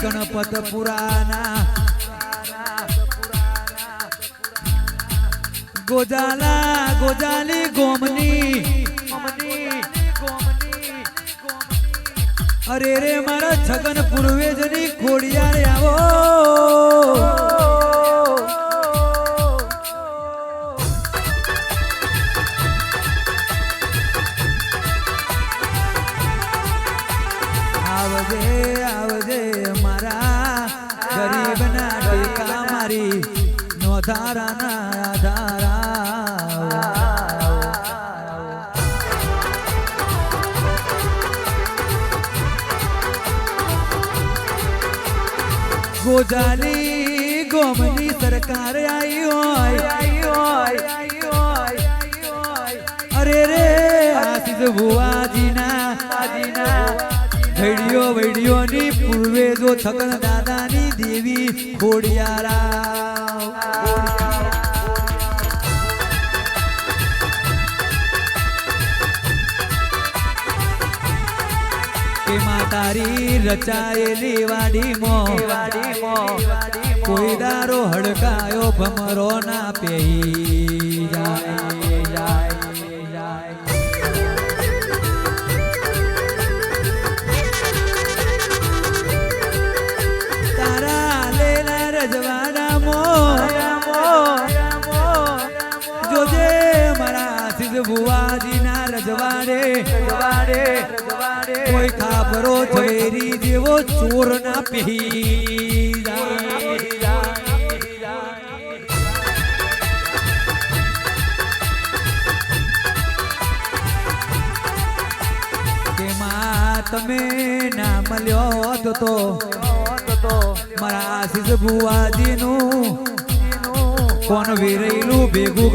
ગણપત પુરાના ગોજાલા ગોજાલી ગોમની અરે રે મારા છગન પૂર્વેજની રે આવો આવજે આવજે નોધારાના આધારા ગોજાલી ગોમની સરકાર આવી હોય. અરે રે, આશીષ ભુવાજીના વૈડીઓ વૈડીઓની પૂર્વે જો છગન દાદાની દેવી ખોડિયારા. તારી રચાયેલી વાડીમાં કોઈ દારો હડકાયો ભમરો ના પેઈ મારા આશીષ રજવાડે રજવાડે કોઈ ખાપરો ઝવેરી જેવો ચોર ના પી તેમાં નામ લ્યો તો મારા આશીષ ભુવાજીનું. કોણ વેરેલું ભેગું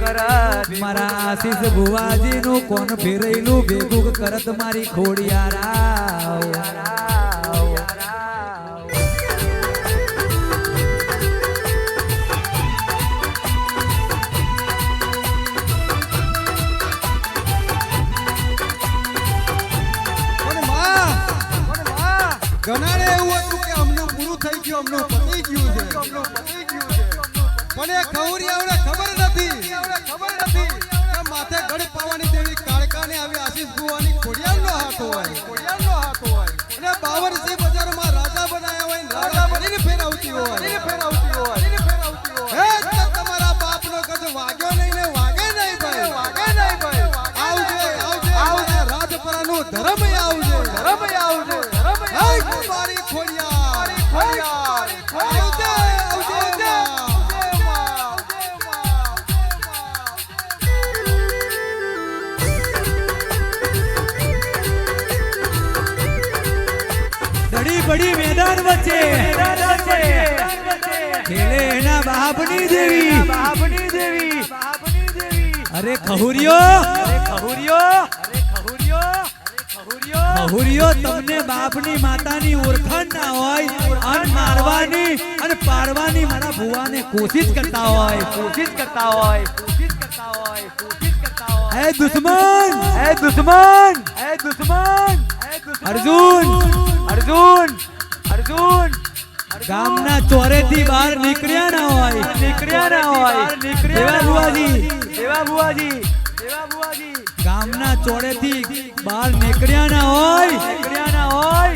કરત. મારા આશીષ ભુવાજીનું કોણ ફેરેલું? ભેગું કરત મારી ખોડિયારા ઘણા એવું હતું કે અમને પૂરું થઈ ગયું, અમનું પતી ગયું છે. પણ એ આવડે ખબર નથી. ખબર નથી માથે ગઢ પાવાની દેવી કાળકાને આવી આશીષ ભુવાની બડી મેદાન વચ્ચે. ખેલે એના બાપની દેવી. અરે ખહુરિયો. ખહુરિયો તમને બાપની માતાની ઓળખાણ ના હોય અન મારવાની અને પાડવાની મારા ભુવાને કોશિશ કરતા હોય. કોશિશ કરતા હોય કોશિશ કરતા હોય કોશિશ કરતા હોય હે દુશ્મન હે દુશ્મન. હે દુશ્મન. અર્જુન. અર્જુન અર્જુન ગામના ચોરેથી બહાર નીકળ્યા ના હોય. નીકળ્યા ના હોય. નીકળ્યા બુવાજી દેવા બુવાજી દેવા બુવાજી ગામના ચોરેથી બહાર નીકળ્યા ના હોય. નીકળ્યા ના હોય.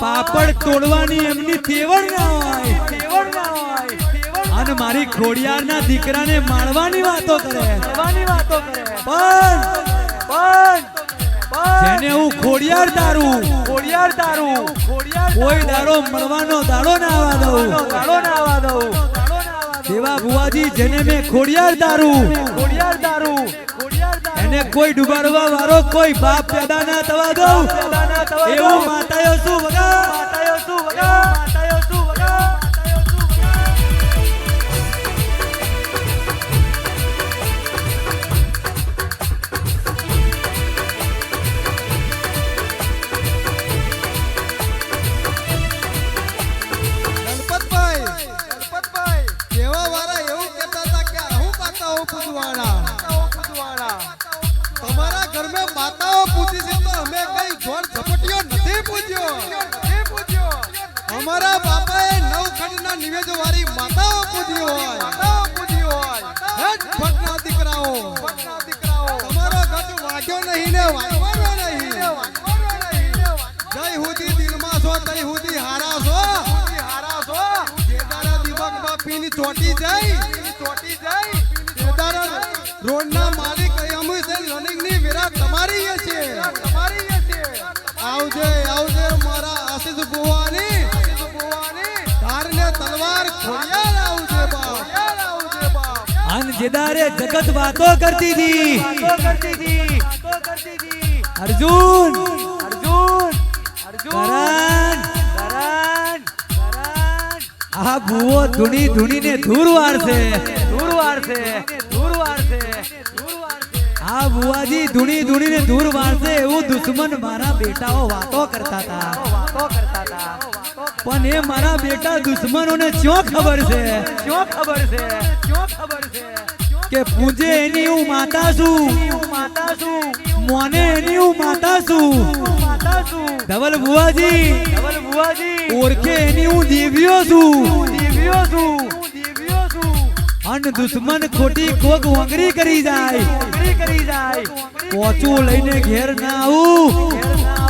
પાપડ તોડવાની એમની તેવડ ના હોય. તેવડ ના હોય. અને મારી ખોડિયારના દીકરાને માણવાની વાતો કરે. માણવાની વાતો કરે. પણ પણ જેને હું ખોડિયાર તારું ખોડિયાર દારૂ કોઈ દાડો મળવાનો દાડો ના આવવા દઉં. દાડો ના આવવા દઉં દેવા ભુવાજી જેને મેં ખોડિયાર તારું ખોડિયાર તારું એને કોઈ ડુબાડવા વાળો કોઈ બાપ પેદા ના થવા દઉં. એવું માતાયો શું વગા માતાયો શું વગા માતાયો શું વાળા તમારા ઘરમાં માતાઓ પૂજી છે તો અમે કઈ જોર ઝપટીઓ નથી પૂજ્યો. અમારા બાપાએ નવ ખંડ ના નિવેદો વાળી માતાઓ પૂજી હોય. પૂજી હોય હેડ ભટના દીકરાઓ. તમારો ગજ વાગ્યો નહીં ને વાગવાનો નહીં. જય હુદી દિલમાં છો, જય હુદી હારા છો. હારા છો જે તારા દિમાગમાં પીની ચોટી જાય ચોટી જાય રોડના માલિક અમે છે રનિંગની વેરા તમારી છે આવજે આવજે મારા આશીષ ભુવાની તારને તલવાર ખોડિયાર આવજે બાપ. અન જેદારે જગત વાતો કરતી હતી. અર્જુન કરણ આ બુઓ ધૂણી ધૂણીને ધૂર વારશે આ ભુવાજી ધૂણી ધૂણીને ધૂર વારશે એવું દુશ્મન મારા બેટાઓ વાતો કરતા હતા. પણ એ મારા બેટા દુશ્મનોને શું ખબર છે? કે પૂજે એની હું માતા છું મોને એની હું માતા છું ધવલ ભુવાજી. ઓળખે એની હું દેવીઓ છું અન દુશ્મન ખોટી કોક વંગરી કરી જાય. પોચું લઈને ઘેર ના આવું.